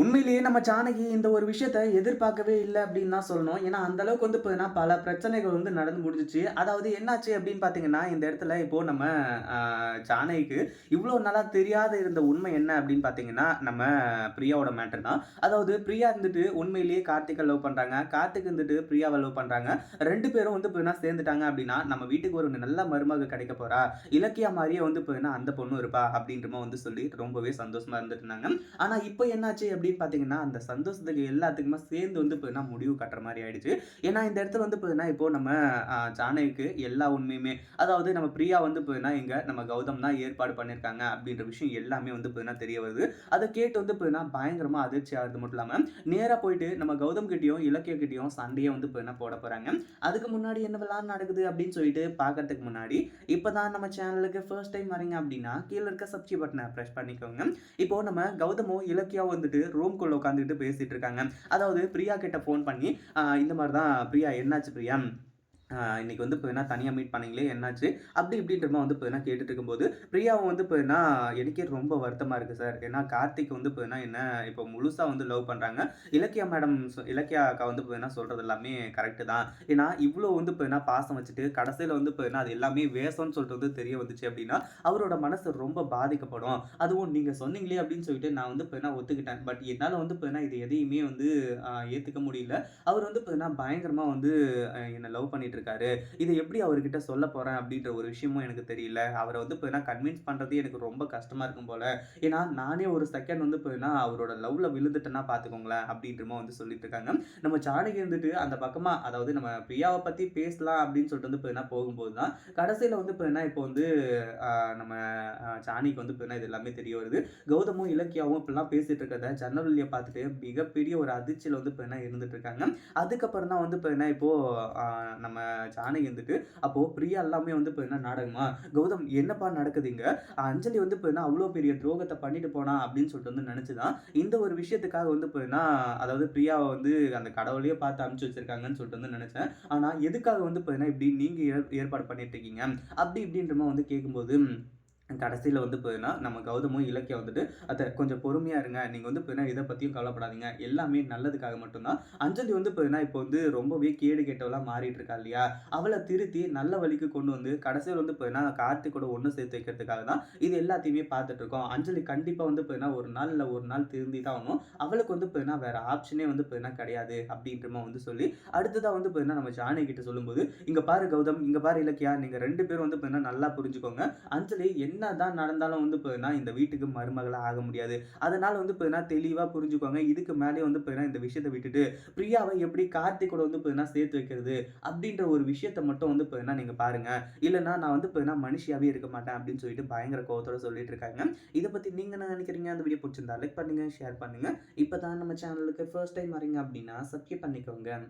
உண்மையிலேயே நம்ம ஜானகி இந்த ஒரு விஷயத்த எதிர்பார்க்கவே இல்லை அப்படின்னு தான் சொல்லணும். ஏன்னா அந்த அளவுக்கு வந்து பார்த்தீங்கன்னா பல பிரச்சனைகள் வந்து நடந்து முடிஞ்சிச்சு. அதாவது என்னாச்சு அப்படின்னு பார்த்தீங்கன்னா இந்த இடத்துல இப்போ நம்ம ஜானகிக்கு இவ்வளோ நல்லா தெரியாத இருந்த உண்மை என்ன அப்படின்னு பார்த்தீங்கன்னா நம்ம பிரியாவோட மேட்டர் தான். அதாவது பிரியா இருந்துட்டு உண்மையிலேயே கார்த்திகை லவ் பண்ணுறாங்க கார்த்திக் இருந்துட்டு பிரியாவை லவ் பண்ணுறாங்க ரெண்டு பேரும் வந்து பார்த்தீங்கன்னா சேர்ந்துட்டாங்க அப்படின்னா நம்ம வீட்டுக்கு ஒரு நல்ல மருமக கிடைக்க போறா. இலக்கியா மாதிரியே வந்து பார்த்தீங்கன்னா அந்த பொண்ணு இருப்பா அப்படின்றமா வந்து சொல்லி ரொம்பவே சந்தோஷமா இருந்துட்டு இருந்தாங்க. ஆனால் இப்போ என்னாச்சு அப்படின்னு பார்த்தீங்கன்னா அந்த சந்தோஷத்துக்கு எல்லாத்துக்குமே சேர்ந்து வந்து பார்த்தீங்கன்னா முடிவு கட்டுற மாதிரி ஆயிடுச்சு. ஏன்னா இந்த இடத்துல வந்து பார்த்தீங்கன்னா இப்போ நம்ம ஜானகிக்கு எல்லா உண்மையுமே அதாவது நம்ம பிரியா வந்து பார்த்தீங்கன்னா இங்கே நம்ம கௌதம் தான் ஏற்பாடு பண்ணியிருக்காங்க அப்படின்ற விஷயம் எல்லாமே வந்து பார்த்தீங்கன்னா தெரிய வருது. அதை கேட்டு வந்து பார்த்தீங்கன்னா பயங்கரமாக அதிர்ச்சி ஆகிறது மட்டும் இல்லாமல் நேராக போயிட்டு நம்ம கௌதம் கிட்டேயும் இலக்கிய கிட்டேயும் சண்டையை வந்து பார்த்தீங்கன்னா போட போகிறாங்க அதுக்கு முன்னாடி என்ன விளாட் நடக்குது அப்படின்னு சொல்லிட்டு பார்க்கறதுக்கு முன்னாடி இப்போ தான் நம்ம சேனலுக்கு ஃபர்ஸ்ட் டைம் வரீங்க அப்படின்னா கீழே இருக்க சப்ஸ்கிரைப் பட்டனை ப்ரெஸ் பண்ணிக்கோங்க. இப்போ நம்ம கௌதமும் இலக்கியாவும் வந்துட்டு ரூம்குள்ள உட்காந்துக்கிட்டு பேசிட்டு இருக்காங்க. அதாவது பிரியா கிட்ட ஃபோன் பண்ணி இந்த மாதிரி தான் பிரியா என்னாச்சு பிரியா? இன்றைக்கி இன்னைக்கு வந்து இப்போ என்ன தனியாக மீட் பண்ணீங்களே என்னாச்சு அப்படி இப்படின்ற மாதிரி வந்து இப்போ என்ன கேட்டுட்டு இருக்கும்போது பிரியாவும் வந்து இப்போ வேணா எனக்கே ரொம்ப வருத்தமாக இருக்குது சார் ஏன்னா கார்த்திக் வந்து இப்போ என்ன என்ன இப்போ முழுசாக வந்து லவ் பண்ணுறாங்க இலக்கியா மேடம் இலக்கியா அக்கா வந்து இப்போ என்ன சொல்கிறது எல்லாமே கரெக்டு தான் ஏன்னா இவ்வளோ வந்து இப்போ என்ன பாசம் வச்சுட்டு கடைசியில் வந்து இப்போ என்ன அது எல்லாமே வேஷம்னு சொல்லிட்டு வந்து தெரிய வந்துச்சு அப்படின்னா அவரோட மனசு ரொம்ப பாதிக்கப்படும் அதுவும் நீங்கள் சொன்னீங்களே அப்படின்னு சொல்லிட்டு நான் வந்து இப்போ என்ன ஒத்துக்கிட்டேன் பட் என்னால் வந்து இப்போ வேணா இது எதையுமே வந்து ஏற்றுக்க முடியல அவர் வந்து இப்போ என்ன பயங்கரமாக வந்து என்னை லவ் பண்ணிட்டு இருக்காரு இதை எப்படி அவர்கிட்ட சொல்ல போகிறேன் அப்படின்ற ஒரு விஷயமும் எனக்கு தெரியல. அவரை வந்து இப்போ என்ன கன்வின்ஸ் பண்ணுறது எனக்கு ரொம்ப கஷ்டமாக இருக்கும் போல. ஏன்னா நானே ஒரு செகண்ட் வந்து இப்போ என்ன அவரோட லவ்ல விழுந்துட்டேன்னா பார்த்துக்கோங்களேன் அப்படின்றமா வந்து சொல்லிட்டு இருக்காங்க நம்ம ஜானகி இருந்துட்டு அந்த பக்கமாக அதாவது நம்ம பிரியாவை பற்றி பேசலாம் அப்படின்னு சொல்லிட்டு வந்து இப்போ என்ன போகும்போது தான் கடைசியில் வந்து இப்போ என்ன இப்போ வந்து நம்ம சாணிக்கு ஜானிக்கு வந்து இப்போ என்ன இது எல்லாமே தெரிய வருது. கௌதமும் இலக்கியாவும் இப்படிலாம் பேசிட்டு இருக்கிறத ஜன்னல் பார்த்துட்டு மிகப்பெரிய ஒரு அதிர்ச்சியில் வந்து இப்போ என்ன இருந்துட்டு இருக்காங்க அதுக்கப்புறம் தான் வந்து இப்போ என்ன இப்போ நம்ம ஜானகி வந்துட்டு அப்போது பிரியா எல்லாமே வந்து இப்போ என்ன நாடகமா? கௌதம் என்னப்பா நடக்குதுங்க? அஞ்சலி வந்து இப்போ என்ன அவ்வளோ பெரிய துரோகத்தை பண்ணிட்டு போனா அப்படின்னு சொல்லிட்டு வந்து நினச்சிதான். இந்த ஒரு விஷயத்துக்காக வந்து இப்போ என்ன அதாவது பிரியாவை வந்து அந்த கடவுளையே பார்த்து அனுப்பிச்சு வச்சிருக்காங்கன்னு சொல்லிட்டு வந்து நினச்சேன். ஆனால் எதுக்காக வந்து இப்போ என்ன இப்படி நீங்கள் ஏற்- ஏற்பாடு பண்ணிட்டு இருக்கீங்க? அப்படி இப்படின்றமா வந்து கேட்கும்போது கடைசியில் வந்து போதுன்னா நம்ம கௌதமும் இலக்கியம் வந்துட்டு அதை கொஞ்சம் பொறுமையாக இருங்க. நீங்கள் வந்து போயினா இதை பற்றியும் கவலைப்படாதீங்க. எல்லாமே நல்லதுக்காக மட்டும்தான். அஞ்சலி வந்து போதுனா இப்போ வந்து ரொம்பவே கேடு கெட்டவளாக மாறிட்டு இருக்கா இல்லையா? அவளை திருத்தி நல்ல வழிக்கு கொண்டு வந்து கடைசியில் வந்து போயினா கூட ஒன்று சேர்த்து வைக்கிறதுக்காக தான் இது எல்லாத்தையுமே பார்த்துட்டு இருக்கோம். அஞ்சலி கண்டிப்பாக வந்து போயினா ஒரு நாள் இல்லை ஒரு நாள் திருந்தி தான் ஆகணும். அவளுக்கு வந்து போயினா வேறு ஆப்ஷனே வந்து போயினா கிடையாது அப்படின்றமா வந்து சொல்லி அடுத்ததாக வந்து போயினா நம்ம ஜானகி கிட்ட சொல்லும்போது இங்கே பாரு கௌதம் இங்கே பாரு இலக்கியா நீங்கள் ரெண்டு பேரும் வந்து போயினா நல்லா புரிஞ்சுக்கோங்க. அஞ்சலி என்னதான் நடந்தாலும் வந்து போயினா இந்த வீட்டுக்கு மருமகளாக ஆக முடியாது. அதனால வந்து போயினா தெளிவாக புரிஞ்சுக்கோங்க. இதுக்கு மேலே வந்து பார்த்தீங்கன்னா இந்த விஷயத்தை விட்டுட்டு பிரியாவை எப்படி கார்த்திகோட வந்து போயினா சேர்த்து வைக்கிறது அப்படின்ற ஒரு விஷயத்த மட்டும் வந்து போயினா நீங்கள் பாருங்க. இல்லைன்னா நான் வந்து போயினா மனுஷியாவே இருக்க மாட்டேன் அப்படின்னு சொல்லிட்டு பயங்கர கோவத்தோட சொல்லிட்டு இருக்காங்க. இதை பற்றி நீங்கள் என்ன நினைக்கிறீங்க? அந்த வீடியோ பிடிச்சிருந்தா லைக் பண்ணுங்கள் ஷேர் பண்ணுங்கள் இப்போ தான் நம்ம சேனலுக்கு ஃபர்ஸ்ட் டைம் வரீங்க அப்படின்னா சப்ஸ்கிரைப் பண்ணிக்கோங்க.